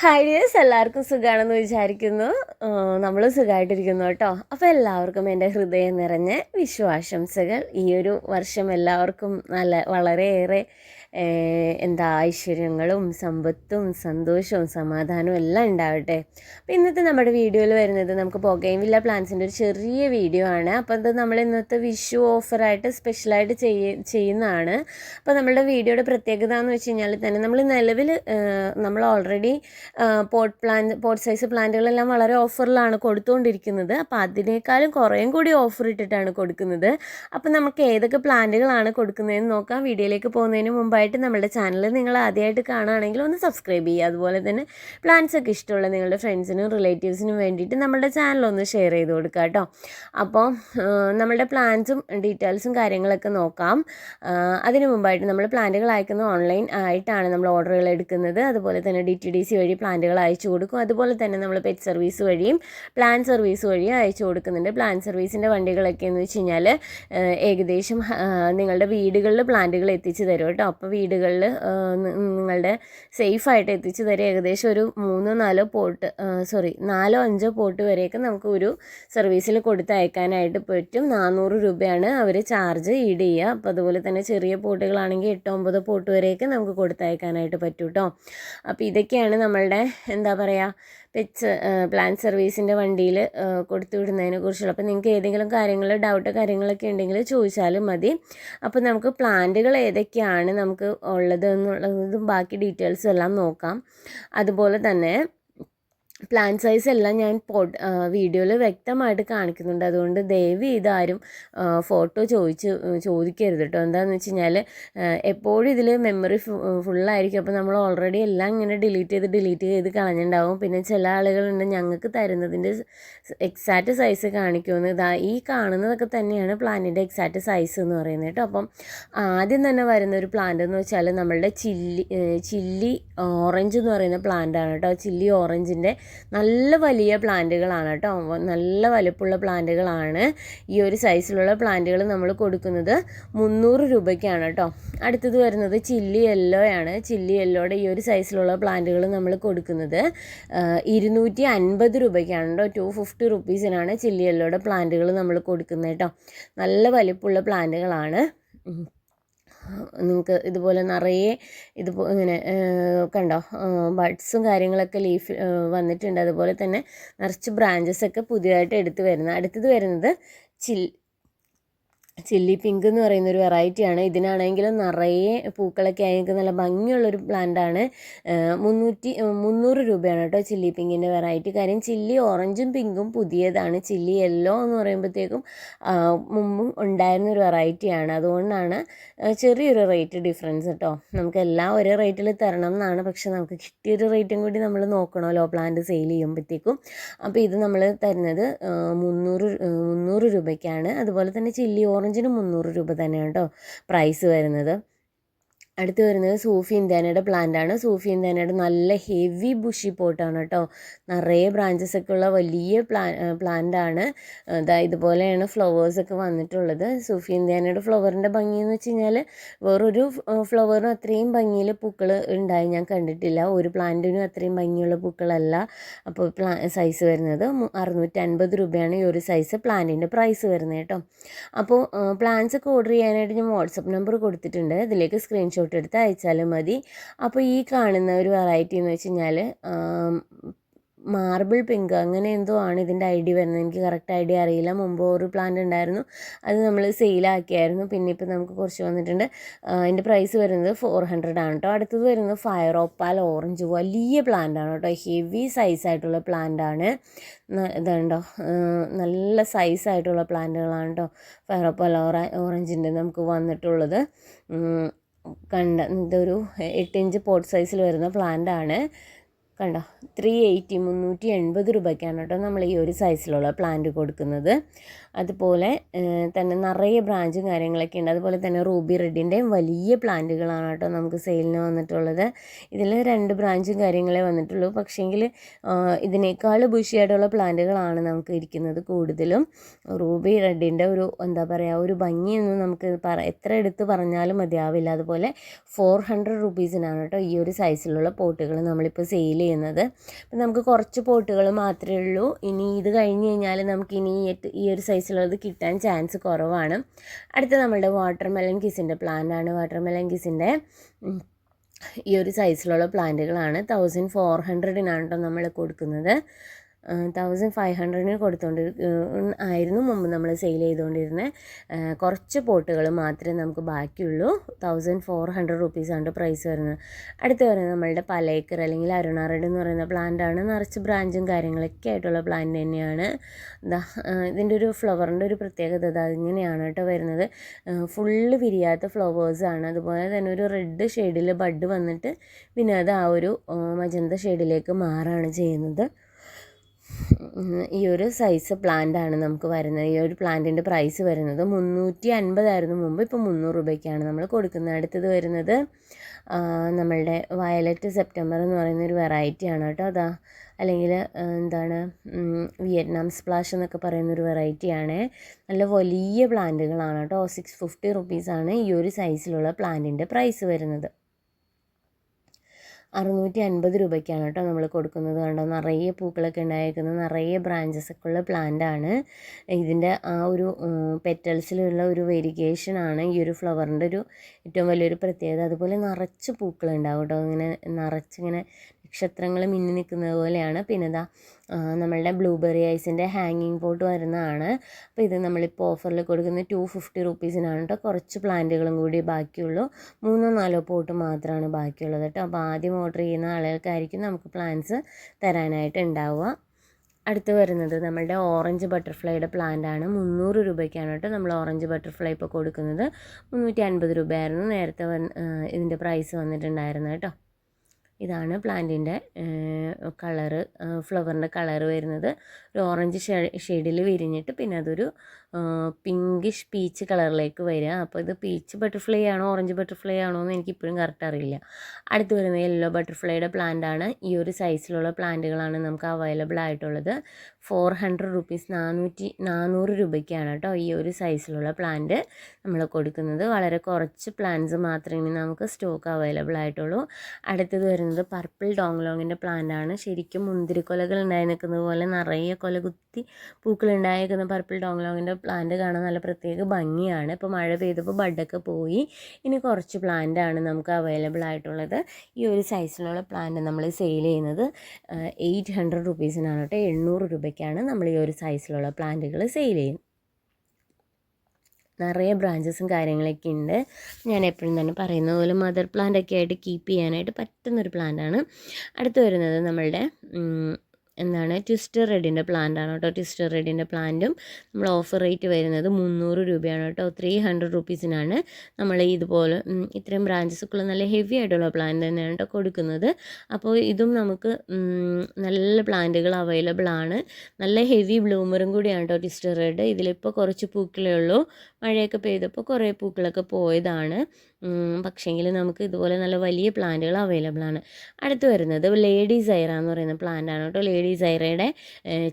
Hi dears എല്ലാവർക്കും സുഖമാണെന്ന് വിചാരിക്കുന്നു. നമ്മൾ സുഖമായിട്ടിരിക്കുന്നു കേട്ടോ. അപ്പോൾ എല്ലാവർക്കും എന്റെ ഹൃദയം നിറഞ്ഞ വിശ്വാശംസകൾ ഈ ഒരു വർഷം എല്ലാവർക്കും നല്ല വളരെയേറെ എന്താ ഐശ്വര്യങ്ങളും സമ്പത്തും സന്തോഷവും സമാധാനവും എല്ലാം ഉണ്ടാവട്ടെ. അപ്പോൾ ഇന്നത്തെ നമ്മുടെ വീഡിയോയിൽ വരുന്നത് നമുക്ക് പുകയും വില്ല പ്ലാൻസിന്റെ ഒരു ചെറിയ വീഡിയോ ആണ്. അപ്പോൾ അത് നമ്മൾ ഇന്നത്തെ വിഷു ഓഫറായിട്ട് സ്പെഷ്യലായിട്ട് ചെയ്യ ചെയ്യുന്നതാണ്. അപ്പോൾ നമ്മളുടെ വീഡിയോയുടെ പ്രത്യേകത എന്ന് വെച്ച് കഴിഞ്ഞാൽ തന്നെ നമ്മൾ നിലവിൽ നമ്മൾ already pot plant pot size പ്ലാന്റുകളെല്ലാം വളരെ ഓഫറിലാണ് കൊടുത്തുകൊണ്ടിരിക്കുന്നത്. അപ്പോൾ അതിനേക്കാളും കുറേയും കൂടി ഓഫർ ഇട്ടിട്ടാണ് കൊടുക്കുന്നത്. അപ്പോൾ നമുക്ക് ഏതൊക്കെ പ്ലാന്റുകളാണ് കൊടുക്കുന്നതെന്ന് നോക്കാം. വീഡിയോയിലേക്ക് പോകുന്നതിന് മുമ്പായിട്ട് നമ്മുടെ ചാനൽ നിങ്ങൾ ആദ്യമായിട്ട് കാണുകയാണെങ്കിൽ ഒന്ന് സബ്സ്ക്രൈബ് ചെയ്യുക. അതുപോലെ തന്നെ പ്ലാന്റ്സ് ഒക്കെ ഇഷ്ടമുള്ള നിങ്ങളുടെ ഫ്രണ്ട്സിനും റിലേറ്റീവ്സിനും വേണ്ടിയിട്ട് നമ്മുടെ ചാനൽ ഒന്ന് ഷെയർ ചെയ്ത് കൊടുക്കുക കേട്ടോ. അപ്പോൾ നമ്മളുടെ പ്ലാൻസും ഡീറ്റെയിൽസും കാര്യങ്ങളൊക്കെ നോക്കാം. അതിനു മുമ്പായിട്ട് നമ്മൾ പ്ലാന്റുകൾ അയക്കുന്ന ഓൺലൈൻ ആയിട്ടാണ് നമ്മൾ ഓർഡറുകൾ എടുക്കുന്നത്. അതുപോലെ തന്നെ ഡി ടി ഡി സി വഴി പ്ലാന്റുകൾ അയച്ചു കൊടുക്കും. അതുപോലെ തന്നെ നമ്മൾ പെറ്റ് സർവീസ് വഴിയും പ്ലാൻ സർവീസ് വഴിയും അയച്ചു കൊടുക്കുന്നുണ്ട്. പ്ലാൻ സർവീസിന്റെ വണ്ടികളൊക്കെ എന്ന് വെച്ച് കഴിഞ്ഞാൽ ഏകദേശം നിങ്ങളുടെ വീടുകളിൽ പ്ലാന്റുകൾ എത്തിച്ചു തരും കേട്ടോ. അപ്പോൾ വീടുകളിൽ നിങ്ങളുടെ സേഫായിട്ട് എത്തിച്ചു തരും ഏകദേശം ഒരു മൂന്നോ നാലോ പോട്ട് സോറി നാലോ അഞ്ചോ പോട്ട് വരെയൊക്കെ നമുക്ക് ഒരു സർവീസിൽ കൊടുത്തയക്കാനായിട്ട് പറ്റും. നാനൂറ് രൂപയാണ് അവർ ചാർജ് ഈഡ് ചെയ്യുക. അപ്പോൾ അതുപോലെ തന്നെ ചെറിയ പോട്ടുകളാണെങ്കിൽ എട്ടോ ഒമ്പതോ പോട്ട് വരെയൊക്കെ നമുക്ക് കൊടുത്തയക്കാനായിട്ട് പറ്റും കേട്ടോ അപ്പോൾ ഇതൊക്കെയാണ് നമ്മളുടെ എന്താ പറയുക പെറ്റ്സ് പ്ലാൻ സർവീസിന്റെ വണ്ടിയിൽ കൊടുത്തു വിടുന്നതിനെ കുറിച്ചുള്ള. അപ്പോൾ നിങ്ങൾക്ക് ഏതെങ്കിലും കാര്യങ്ങൾ ഡൗട്ട് കാര്യങ്ങളൊക്കെ ഉണ്ടെങ്കിൽ ചോദിച്ചാലും മതി. അപ്പോൾ നമുക്ക് പ്ലാന്റുകൾ ഏതൊക്കെയാണ് നമുക്ക് ഉള്ളത് എന്നുള്ളതും ബാക്കി ഡീറ്റെയിൽസും എല്ലാം നോക്കാം. അതുപോലെ തന്നെ പ്ലാൻ സൈസ് എല്ലാം ഞാൻ വീഡിയോയിൽ വ്യക്തമായിട്ട് കാണിക്കുന്നുണ്ട്. അതുകൊണ്ട് ദയവ് ഇതാരും ഫോട്ടോ ചോദിച്ച് ചോദിക്കരുത് കേട്ടോ എന്താണെന്ന് വെച്ച് കഴിഞ്ഞാൽ എപ്പോഴും ഇതിൽ മെമ്മറി ഫുള്ളായിരിക്കും അപ്പോൾ നമ്മൾ ഓൾറെഡി എല്ലാം ഇങ്ങനെ ഡിലീറ്റ് ചെയ്ത് ഡിലീറ്റ് ചെയ്ത് കളഞ്ഞിട്ടുണ്ടാവും. പിന്നെ ചില ആളുകളുണ്ട് ഞങ്ങൾക്ക് തരുന്നതിന്റെ എക്സാക്റ്റ് സൈസ് കാണിക്കുമെന്ന്. ഇതാ ഈ കാണുന്നതൊക്കെ തന്നെയാണ് പ്ലാന്റിന്റെ എക്സാക്റ്റ് സൈസ് എന്ന് പറയുന്നത് കേട്ടോ അപ്പം ആദ്യം തന്നെ വരുന്ന ഒരു പ്ലാന്റ് എന്ന് വെച്ചാൽ നമ്മളുടെ ചില്ലി ചില്ലി ഓറഞ്ച് എന്ന് പറയുന്ന പ്ലാന്റ് ആണ് കേട്ടോ ചില്ലി ഓറഞ്ചിന്റെ നല്ല വലിയ പ്ലാന്റുകളാണ് കേട്ടോ. നല്ല വലിപ്പമുള്ള പ്ലാന്റുകളാണ്. ഈ ഒരു സൈസിലുള്ള പ്ലാന്റുകൾ നമ്മൾ കൊടുക്കുന്നത് മുന്നൂറ് രൂപയ്ക്കാണ് കേട്ടോ. അടുത്തത് വരുന്നത് ചില്ലി യെല്ലോ ആണ്. ചില്ലി യെല്ലോയുടെ ഈ ഒരു സൈസിലുള്ള പ്ലാന്റുകൾ നമ്മൾ കൊടുക്കുന്നത് ഇരുന്നൂറ്റി അൻപത് രൂപയ്ക്കാണ് കേട്ടോ. ടു ഫിഫ്റ്റി റുപ്പീസിനാണ് ചില്ലി യെല്ലോയുടെ പ്ലാന്റുകൾ നമ്മൾ കൊടുക്കുന്നത് കേട്ടോ. നല്ല വലിപ്പമുള്ള പ്ലാന്റുകളാണ്. നിങ്ങൾക്ക് ഇതുപോലെ നിറയെ ഇതുപോലെ ഇങ്ങനെ കണ്ടോ ബഡ്സും കാര്യങ്ങളൊക്കെ ലീഫ് വന്നിട്ടുണ്ട്. അതുപോലെ തന്നെ നിറച്ച് ബ്രാഞ്ചസ് ഒക്കെ പുതിയതായിട്ട് എടുത്ത് വരുന്നത് അടുത്തത് വരുന്നത് ചിൽ ചില്ലി പിങ്ക് എന്ന് പറയുന്ന ഒരു വെറൈറ്റിയാണ് ഇതിനാണെങ്കിലും നിറയെ പൂക്കളൊക്കെ ആയിട്ട് നല്ല ഭംഗിയുള്ളൊരു പ്ലാന്റാണ് മുന്നൂറ്റി മുന്നൂറ് രൂപയാണ് കേട്ടോ ചില്ലി പിങ്കിന്റെ വെറൈറ്റി കാര്യം ചില്ലി ഓറഞ്ചും പിങ്കും പുതിയതാണ്. ചില്ലി യെല്ലോ എന്ന് പറയുമ്പോഴത്തേക്കും മുമ്പും ഉണ്ടായിരുന്ന ഒരു വെറൈറ്റിയാണ് അതുകൊണ്ടാണ് ചെറിയൊരു റേറ്റ് ഡിഫറൻസ് കേട്ടോ നമുക്ക് എല്ലാം ഒരേ റേറ്റിൽ തരണം എന്നാണ്. പക്ഷെ നമുക്ക് കിട്ടിയൊരു റേറ്റും കൂടി നമ്മൾ നോക്കണമല്ലോ പ്ലാന്റ് സെയിൽ ചെയ്യുമ്പോഴത്തേക്കും. അപ്പോൾ ഇത് നമ്മൾ തരുന്നത് മുന്നൂറ് മുന്നൂറ് രൂപയ്ക്കാണ്. അതുപോലെ തന്നെ ചില്ലി ഓറഞ്ചിന് മുന്നൂറ് രൂപ തന്നെയാണ് കേട്ടോ പ്രൈസ് വരുന്നത്. അടുത്ത് വരുന്നത് സൂഫി ഇന്ത്യാനയുടെ പ്ലാന്റ് ആണ്. സൂഫി ഇന്ത്യാനയുടെ നല്ല ഹെവി ബുഷി പോട്ടാണ് കേട്ടോ. നിറയെ ബ്രാഞ്ചസ് ഒക്കെ ഉള്ള വലിയ പ്ലാ പ്ലാന്റ് ആണ്. അതായത് ഇതുപോലെയാണ് ഫ്ലവേഴ്സ് ഒക്കെ വന്നിട്ടുള്ളത്. സൂഫി ഇന്ത്യാനയുടെ ഫ്ലവറിന്റെ ഭംഗി എന്ന് വെച്ച് കഴിഞ്ഞാൽ വേറൊരു ഫ്ലവറിനും അത്രയും ഭംഗിയിൽ പൂക്കൾ ഉണ്ടായി ഞാൻ കണ്ടിട്ടില്ല. ഒരു പ്ലാന്റിനും അത്രയും ഭംഗിയുള്ള പൂക്കളല്ല അപ്പോൾ പ്ലാ സൈസ് വരുന്നത്. മു- അറുന്നൂറ്റി അൻപത് രൂപയാണ് ഈ ഒരു സൈസ് പ്ലാന്റിന്റെ പ്രൈസ് വരുന്നത് കേട്ടോ. അപ്പോൾ പ്ലാന്റ്സ് ഒക്കെ ഓർഡർ ചെയ്യാനായിട്ട് ഞാൻ വാട്സപ്പ് നമ്പർ കൊടുത്തിട്ടുണ്ട്. ഇതിലേക്ക് സ്ക്രീൻഷോട്ട് എടുത്ത് അയച്ചാലും മതി. അപ്പോൾ ഈ കാണുന്ന ഒരു വെറൈറ്റി എന്ന് വെച്ച് കഴിഞ്ഞാൽ മാർബിൾ പിങ്ക് അങ്ങനെ എന്തോ ആണ് ഇതിന്റെ ഐ ഡി വരുന്നത്. എനിക്ക് കറക്റ്റ് ഐ ഡി അറിയില്ല. മുമ്പ് ഒരു പ്ലാന്റ് ഉണ്ടായിരുന്നു. അത് നമ്മൾ സെയിലാക്കിയായിരുന്നു പിന്നെ ഇപ്പോൾ നമുക്ക് കുറച്ച് വന്നിട്ടുണ്ട്. അതിന്റെ പ്രൈസ് വരുന്നത് ഫോർ ഹൺഡ്രഡ് ആണ് കേട്ടോ അടുത്തത് വരുന്നത് ഫയർ ഓപ്പാൽ ഓറഞ്ച് വലിയ പ്ലാന്റ് ആണ് കേട്ടോ ഹെവി സൈസ് ആയിട്ടുള്ള പ്ലാന്റ് ആണ്. ഇതുണ്ടോ നല്ല സൈസ് ആയിട്ടുള്ള പ്ലാന്റുകളാണ് കേട്ടോ ഫയർ ഓപ്പാൽ ഓറ ഓറഞ്ചിന്റെ നമുക്ക് വന്നിട്ടുള്ളത്. കണ്ട ഇതൊരു എട്ട് ഇഞ്ച് പോട്ട് സൈസിൽ വരുന്ന പ്ലാന്റ് ആണ്. കണ്ടോ ത്രീ എയ്റ്റി മുന്നൂറ്റി എൺപത് രൂപയ്ക്കാണ് കേട്ടോ നമ്മൾ ഈ ഒരു സൈസിലുള്ള പ്ലാന്റ് കൊടുക്കുന്നത്. അതുപോലെ തന്നെ നിറയെ ബ്രാഞ്ചും കാര്യങ്ങളൊക്കെ ഉണ്ട്. അതുപോലെ തന്നെ റൂബി റെഡിന്റെയും വലിയ പ്ലാന്റുകളാണ് കേട്ടോ നമുക്ക് സെയിലിന് വന്നിട്ടുള്ളത്. ഇതിൽ രണ്ട് ബ്രാഞ്ചും കാര്യങ്ങളേ വന്നിട്ടുള്ളൂ. പക്ഷേങ്കിൽ ഇതിനേക്കാൾ ബുഷിയായിട്ടുള്ള പ്ലാന്റുകളാണ് നമുക്ക് ഇരിക്കുന്നത് കൂടുതലും. റൂബി റെഡിന്റെ ഒരു എന്താ പറയുക ഒരു ഭംഗിയൊന്നും നമുക്ക് പറ എത്ര എടുത്ത് പറഞ്ഞാലും മതിയാവില്ല. അതുപോലെ ഫോർ ഹൺഡ്രഡ് റുപ്പീസിനാണ് കേട്ടോ ഈ ഒരു സൈസിലുള്ള പോട്ടുകൾ നമ്മളിപ്പോൾ സെയിൽ ചെയ്യുന്നത്. അപ്പം നമുക്ക് കുറച്ച് പോട്ടുകൾ മാത്രമേ ഉള്ളൂ. ഇനി ഇത് കഴിഞ്ഞ് കഴിഞ്ഞാൽ നമുക്ക് ഇനി ഈ- ഒരു ഒരു സൈസിലുള്ളത് കിട്ടാൻ ചാൻസ് കുറവാണ്. അടുത്ത നമ്മളുടെ വാട്ടർ മെലൻ കിസിന്റെ പ്ലാന്റാണ് വാട്ടർ മെലൻ കിസിന്റെ ഈ ഒരു സൈസിലുള്ള പ്ലാന്റുകളാണ് തൗസൻഡ് ഫോർ ഹൺഡ്രഡിനാണ് കേട്ടോ നമ്മൾ കൊടുക്കുന്നത്. തൗസൻഡ് ഫൈവ് ഹൺഡ്രഡിന് കൊടുത്തോണ്ട് ഏഹ് ആയിരുന്നു മുമ്പ് നമ്മൾ സെയിൽ ചെയ്തുകൊണ്ടിരുന്നത് കുറച്ച് പോട്ടുകൾ മാത്രമേ നമുക്ക് ബാക്കിയുള്ളൂ. തൗസൻഡ് ഫോർ ഹൺഡ്രഡ് റുപ്പീസാണ് പ്രൈസ് വരുന്നത്. അടുത്ത് വരുന്നത് നമ്മളുടെ പലേക്കർ അല്ലെങ്കിൽ അരുണാറഡ് എന്ന് പറയുന്ന പ്ലാന്റാണ് നിറച്ച് ബ്രാഞ്ചും കാര്യങ്ങളൊക്കെ ആയിട്ടുള്ള പ്ലാന്റ് തന്നെയാണ്. ഇതിന്റെ ഒരു ഫ്ലവറിന്റെ ഒരു പ്രത്യേകത ഇതാ ഇങ്ങനെയാണ് കേട്ടോ വരുന്നത്. ഫുള്ള് വിരിയാത്ത ഫ്ലവേഴ്സാണ് അതുപോലെ തന്നെ ഒരു റെഡ് ഷെയ്ഡിൽ ബഡ് വന്നിട്ട് പിന്നെ അത് ആ ഒരു മജന്ത ഷെയ്ഡിലേക്ക് മാറാണ് ചെയ്യുന്നത്. ഈ ഒരു സൈസ് പ്ലാന്റാണ് നമുക്ക് വരുന്നത്. ഈ ഒരു പ്ലാന്റിന്റെ പ്രൈസ് വരുന്നത് മുന്നൂറ്റി അൻപതായിരുന്നു മുമ്പ്. ഇപ്പോൾ മുന്നൂറ് രൂപയ്ക്കാണ് നമ്മൾ കൊടുക്കുന്നത്. അടുത്തത് വരുന്നത് നമ്മളുടെ വയലറ്റ് സെപ്റ്റംബർ എന്ന് പറയുന്ന ഒരു വെറൈറ്റി ആണ് കേട്ടോ അതാ. അല്ലെങ്കിൽ എന്താണ് വിയറ്റ്നാം സ്പ്ലാഷ് എന്നൊക്കെ പറയുന്ന ഒരു വെറൈറ്റി ആണ്. നല്ല വലിയ പ്ലാന്റുകളാണ് കേട്ടോ. സിക്സ് ഫിഫ്റ്റി റുപ്പീസാണ് ഈ ഒരു സൈസിലുള്ള പ്ലാന്റിന്റെ പ്രൈസ് വരുന്നത്. അറുന്നൂറ്റി അൻപത് രൂപയ്ക്കാണ് കേട്ടോ നമ്മൾ കൊടുക്കുന്നത്. കണ്ടോ നിറയെ പൂക്കളൊക്കെ ഉണ്ടായിരിക്കുന്നത് നിറയെ ബ്രാഞ്ചസ് ഒക്കെ ഉള്ള പ്ലാന്റ് ആണ്. ഇതിന്റെ ആ ഒരു പെറ്റൽസിലുള്ള ഒരു വെരിഗേഷൻ ആണ് ഈ ഒരു ഫ്ലവറിന്റെ ഒരു ഏറ്റവും വലിയൊരു പ്രത്യേകത. അതുപോലെ നിറച്ച് പൂക്കളുണ്ടാവും കേട്ടോ. ഇങ്ങനെ നിറച്ചിങ്ങനെ നക്ഷത്രങ്ങൾ മിന്നി നിൽക്കുന്നത് പോലെയാണ്. പിന്നെ ഇതാ നമ്മളുടെ ബ്ലൂബെറി ഐസിന്റെ ഹാങ്ങിങ് പോട്ട് വരുന്നതാണ്. അപ്പോൾ ഇത് നമ്മളിപ്പോൾ ഓഫറിൽ കൊടുക്കുന്ന ടു ഫിഫ്റ്റി റുപ്പീസിനാണ് കേട്ടോ കുറച്ച് പ്ലാന്റുകളും കൂടി ബാക്കിയുള്ളൂ. മൂന്നോ നാലോ പോട്ട് മാത്രമാണ് ബാക്കിയുള്ളത് കേട്ടോ അപ്പോൾ ആദ്യം ഓർഡർ ചെയ്യുന്ന ആളുകൾക്കായിരിക്കും നമുക്ക് പ്ലാന്റ്സ് തരാനായിട്ട് ഉണ്ടാവുക അടുത്ത് വരുന്നത് നമ്മളുടെ ഓറഞ്ച് ബട്ടർഫ്ലൈയുടെ പ്ലാന്റ് ആണ്. മുന്നൂറ് രൂപയ്ക്കാണ് കേട്ടോ നമ്മൾ ഓറഞ്ച് ബട്ടർഫ്ലൈ ഇപ്പോൾ കൊടുക്കുന്നത്. മുന്നൂറ്റി അൻപത് രൂപയായിരുന്നു. നേരത്തെ വന്ന് ഇതിന്റെ പ്രൈസ് വന്നിട്ടുണ്ടായിരുന്നു കേട്ടോ ഇതാണ് പ്ലാന്റിന്റെ കളറ് ഫ്ലവറിന്റെ കളറ് വരുന്നത്. ഒരു ഓറഞ്ച് ഷെയ്ഡിൽ വിരിഞ്ഞിട്ട് പിന്നെ അതൊരു പിങ്കിഷ് പീച്ച് കളറിലേക്ക് വരിക. അപ്പോൾ ഇത് പീച്ച് ബട്ടർഫ്ലൈ ആണോ ഓറഞ്ച് ബട്ടർഫ്ലൈ ആണോ എന്ന് എനിക്ക് ഇപ്പോഴും കറക്റ്റ് അറിയില്ല. അടുത്ത് വരുന്നത് യെല്ലോ ബട്ടർഫ്ലൈയുടെ പ്ലാന്റാണ് ഈ ഒരു സൈസിലുള്ള പ്ലാന്റുകളാണ് നമുക്ക് അവൈലബിൾ ആയിട്ടുള്ളത്. ഫോർ ഹൺഡ്രഡ് റുപ്പീസ് നാനൂറ്റി നാനൂറ് രൂപയ്ക്കാണ് കേട്ടോ ഈ ഒരു സൈസിലുള്ള പ്ലാന്റ് നമ്മൾ കൊടുക്കുന്നത്. വളരെ കുറച്ച് പ്ലാന്റ്സ് മാത്രമേ ഇനി നമുക്ക് സ്റ്റോക്ക് അവൈലബിൾ ആയിട്ടുള്ളൂ. അടുത്തത് വരുന്നത് പർപ്പിൾ ഡോങ്ലോങ്ങിന്റെ ആണ്. ശരിക്കും മുന്തിരിക്കൊലകൾ ഉണ്ടായി നിൽക്കുന്നത് പോലെ നിറയെ കൊല കുത്തി പൂക്കൾ ഉണ്ടായിരിക്കുന്ന പർപ്പിൾ ഡോങ്ലോങ്ങിന്റെ പ്ലാന്റ് കാണാൻ നല്ല പ്രത്യേക ഭംഗിയാണ്. ഇപ്പോൾ മഴ പെയ്തപ്പോൾ ബഡൊക്കെ പോയി. ഇനി കുറച്ച് ആണ് നമുക്ക് അവൈലബിൾ ആയിട്ടുള്ളത്. ഈ ഒരു സൈസിലുള്ള പ്ലാന്റ് നമ്മൾ സെയിൽ ചെയ്യുന്നത് എയ്റ്റ് ഹൺഡ്രഡ് റുപ്പീസിനാണ് കേട്ടോ. എണ്ണൂറ് രൂപയ്ക്കാണ് നമ്മൾ ഈ ഒരു സൈസിലുള്ള പ്ലാന്റുകൾ സെയിൽ ചെയ്യുന്നത്. നിറയെ ബ്രാഞ്ചസും കാര്യങ്ങളൊക്കെ ഉണ്ട്. ഞാൻ എപ്പോഴും തന്നെ പറയുന്ന പോലെ മദർ പ്ലാന്റ് ഒക്കെ ആയിട്ട് കീപ്പ് ചെയ്യാനായിട്ട് പറ്റുന്നൊരു പ്ലാന്റാണ് അടുത്ത് വരുന്നത് നമ്മളുടെ എന്താണ് ട്വിസ്റ്റർ റെഡിന്റെ പ്ലാന്റ് ആണ് കേട്ടോ. ട്വിസ്റ്റർ റെഡിന്റെ പ്ലാന്റും നമ്മൾ ഓഫർ റേറ്റ് വരുന്നത് മുന്നൂറ് രൂപയാണ് കേട്ടോ. ത്രീ ഹൺഡ്രഡ് റുപ്പീസിനാണ് നമ്മൾ ഇതുപോലെ ഇത്രയും ബ്രാഞ്ചസൊക്കെയുള്ള നല്ല ഹെവി ആയിട്ടുള്ള പ്ലാന്റ് തന്നെയാണ് കേട്ടോ കൊടുക്കുന്നത്. അപ്പോൾ ഇതും നമുക്ക് നല്ല പ്ലാന്റുകൾ അവൈലബിൾ ആണ്. നല്ല ഹെവി ബ്ലൂമറും കൂടിയാണ് കേട്ടോ ട്വിസ്റ്റർ റെഡ് ഇതിലിപ്പോൾ കുറച്ച് പൂക്കളേ ഉള്ളൂ. മഴയൊക്കെ പെയ്തപ്പോൾ കുറേ പൂക്കളൊക്കെ പോയതാണ്. പക്ഷേങ്കിൽ നമുക്ക് ഇതുപോലെ നല്ല വലിയ പ്ലാന്റുകൾ അവൈലബിൾ ആണ്. അടുത്ത് വരുന്നത് ലേഡി സൈറ എന്ന് പറയുന്ന പ്ലാന്റ് ആണ് കേട്ടോ. ലേഡി സൈറയുടെ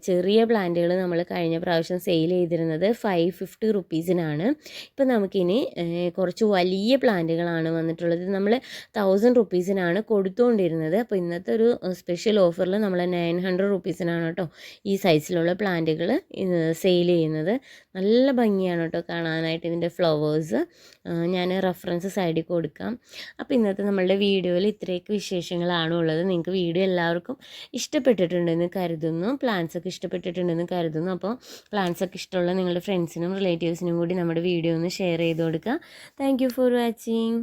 ചെറിയ പ്ലാന്റുകൾ നമ്മൾ കഴിഞ്ഞ പ്രാവശ്യം സെയിൽ ചെയ്തിരുന്നത് ഫൈവ് ഫിഫ്റ്റി റുപ്പീസിനാണ് ഇപ്പം നമുക്കിനി കുറച്ച് വലിയ പ്ലാന്റുകളാണ് വന്നിട്ടുള്ളത്. നമ്മൾ തൗസൻഡ് റുപ്പീസിനാണ് കൊടുത്തുകൊണ്ടിരുന്നത് അപ്പോൾ ഇന്നത്തെ ഒരു സ്പെഷ്യൽ ഓഫറിൽ നമ്മൾ നയൻ ഹൺഡ്രഡ് റുപ്പീസിനാണ് കേട്ടോ ഈ സൈസിലുള്ള പ്ലാന്റുകൾ സെയിൽ ചെയ്യുന്നത്. നല്ല ഭംഗിയാണ് കേട്ടോ കാണാനായിട്ട് ഇതിന്റെ ഫ്ലവേഴ്സ് ഞാൻ റെഫറൻസ് സൈഡിൽ കൊടുക്കാം. അപ്പോൾ ഇന്നത്തെ നമ്മളുടെ വീഡിയോയിൽ ഇത്രയൊക്കെ വിശേഷങ്ങളാണ് ഉള്ളത്. നിങ്ങൾക്ക് വീഡിയോ എല്ലാവർക്കും ഇഷ്ടപ്പെട്ടിട്ടുണ്ടെന്ന് കരുതുന്നു. പ്ലാൻസ് ഒക്കെ ഇഷ്ടപ്പെട്ടിട്ടുണ്ടെന്ന് കരുതുന്നു. അപ്പോൾ പ്ലാൻസ് ഒക്കെ ഇഷ്ടമുള്ള നിങ്ങളുടെ ഫ്രണ്ട്സിനും റിലേറ്റീവ്സിനും കൂടി നമ്മുടെ വീഡിയോ ഒന്ന് ഷെയർ ചെയ്ത് കൊടുക്കുക. Thank for watching